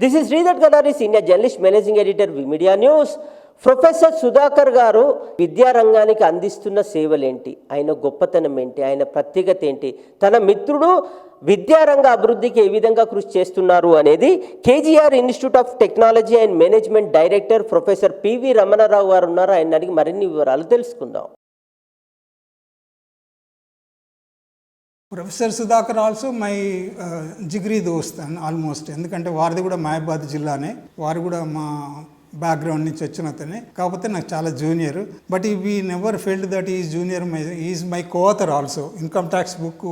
This is Sridhar Gadari senior journalist managing editor media news professor Sudhakar garu విద్యారంగానికి అందిస్తున్న సేవలేంటి? ఆయన గొప్పతనం ఏంటి? ఆయన ప్రత్యేకత ఏంటి? తన మిత్రుడు విద్యారంగ అభివృద్ధికి ఏ విధంగా కృషి చేస్తున్నారు అనేది KGR institute of technology and management director professor P V Ramanarao garu ఉన్నారు. ఆయన అడిగి మరిన్ని వివరాలు తెలుసుకుందాం. ప్రొఫెసర్ సుధాకర్ ఆల్సో మై జిగ్రీ దోస్త్ అండ్ ఆల్మోస్ట్. ఎందుకంటే వారిది కూడా మహాబాద్ జిల్లానే. వారు కూడా మా బ్యాక్గ్రౌండ్ నుంచి వచ్చిన అతనే. కాకపోతే నాకు చాలా junior but we never failed that is junior my is my coauthor also income tax book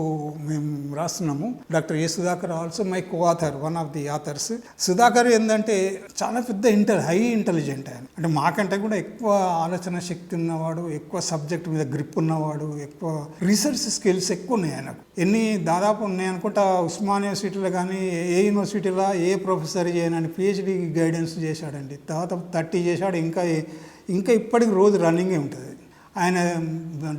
మేము రాస్తున్నాము. Doctor A Sudhakar also my coauthor one of the authors Sudhakar ఏంటంటే చాలా పెద్ద ఇంటర్ హై ఇంటెలిజెంట్ ఆయన. అంటే మాకంటే కూడా ఎక్కువ ఆలోచన శక్తి ఉన్నవాడు ఎక్కువ సబ్జెక్ట్ మీద గ్రిప్ ఉన్నవాడు ఎక్కువ రీసెర్చ్ స్కిల్స్ ఎక్కువ ఉన్నాయి ఆయనకు. ఎన్ని దాదాపు ఉన్నాయి అనుకుంటా ఉస్మాన్ యూనివర్సిటీలో కానీ ఏ యూనివర్సిటీలో ఏ ప్రొఫెసర్ చేయనని పిహెచ్డి గైడెన్స్ చేశాడండి. తర్వాత థర్టీ చేశాడు. ఇంకా ఇంకా ఇప్పటికి రోజు రన్నింగే ఉంటుంది. ఆయన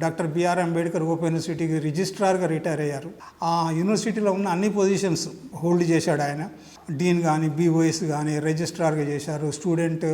డాక్టర్ బిఆర్ అంబేద్కర్ ఓపెన్ యూనివర్సిటీకి రిజిస్ట్రార్గా రిటైర్ అయ్యారు. ఆ యూనివర్సిటీలో ఉన్న అన్ని పొజిషన్స్ హోల్డ్ చేశాడు ఆయన. డీన్ కానీ బీఓఎస్ కానీ రిజిస్ట్రార్గా చేశారు. స్టూడెంట్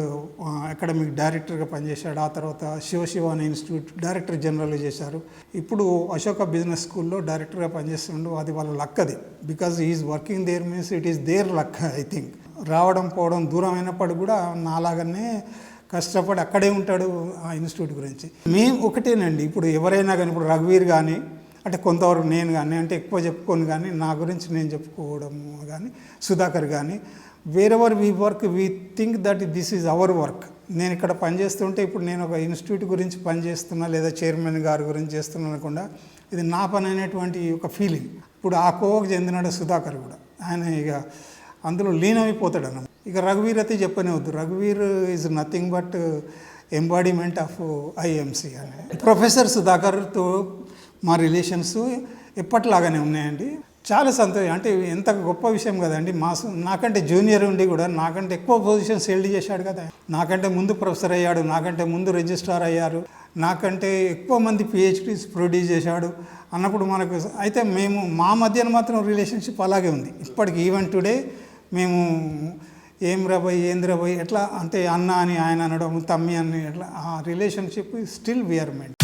అకాడమిక్ డైరెక్టర్గా పనిచేశాడు. ఆ తర్వాత శివశివాని ఇన్స్టిట్యూట్ డైరెక్టర్ జనరల్గా చేశారు. ఇప్పుడు అశోక బిజినెస్ స్కూల్లో డైరెక్టర్గా పనిచేస్తుండు. అది వాళ్ళ లక్ అది. Because is working there means it is their luck I think. రావడం పోవడం దూరం అయినప్పటికీ కూడా నాలాగానే కష్టపడి అక్కడే ఉంటాడు ఆ ఇన్స్టిట్యూట్ గురించి. మేము ఒకటేనండి. ఇప్పుడు ఎవరైనా కానీ ఇప్పుడు రఘువీర్ కానీ అంటే కొంతవరకు నేను కానీ అంటే ఎక్కువ చెప్పుకోను కానీ నా గురించి నేను చెప్పుకోవడం కానీ సుధాకర్ కానీ wherever we work we think that this is our work నేను ఇక్కడ పనిచేస్తుంటే ఇప్పుడు నేను ఒక ఇన్స్టిట్యూట్ గురించి పనిచేస్తున్నా లేదా చైర్మన్ గారి గురించి చేస్తున్నా అనకుండా ఇది నా పని అనేటువంటి ఒక ఫీలింగ్ ఇప్పుడు ఆ కోవకు చెందినాడు సుధాకర్ కూడా. ఆయన ఇక అందులో లీనమైపోతాడు అన్న ఇక రఘువీర్ అయితే చెప్పనే వద్దు రఘువీర్ is nothing but embodiment of IMC అని. ప్రొఫెసర్ సుధాకర్తో మా రిలేషన్స్ ఎప్పటిలాగానే ఉన్నాయండి. చాలా సంతోషం. అంటే ఎంత గొప్ప విషయం కదండి. మా నాకంటే జూనియర్ ఉండి కూడా నాకంటే ఎక్కువ పొజిషన్స్ హెల్డ్ చేశాడు కదా. నాకంటే ముందు ప్రొఫెసర్ అయ్యాడు. నాకంటే ముందు రిజిస్ట్రార్ అయ్యారు. నాకంటే ఎక్కువ మంది పిహెచ్డీస్ ప్రొడ్యూస్ చేశాడు అన్నప్పుడు మనకు అయితే మేము మా మధ్యన మాత్రం రిలేషన్షిప్ అలాగే ఉంది. ఇప్పటికి ఈవెన్ టుడే మేము ఏం రాబోయ్ ఏంది రాబోయ్ ఎట్లా? అంటే అన్న అని ఆయన అనడం తమ్మి అని ఎట్లా? ఆ రిలేషన్షిప్ స్టిల్ వీఆర్ మెయింటైన్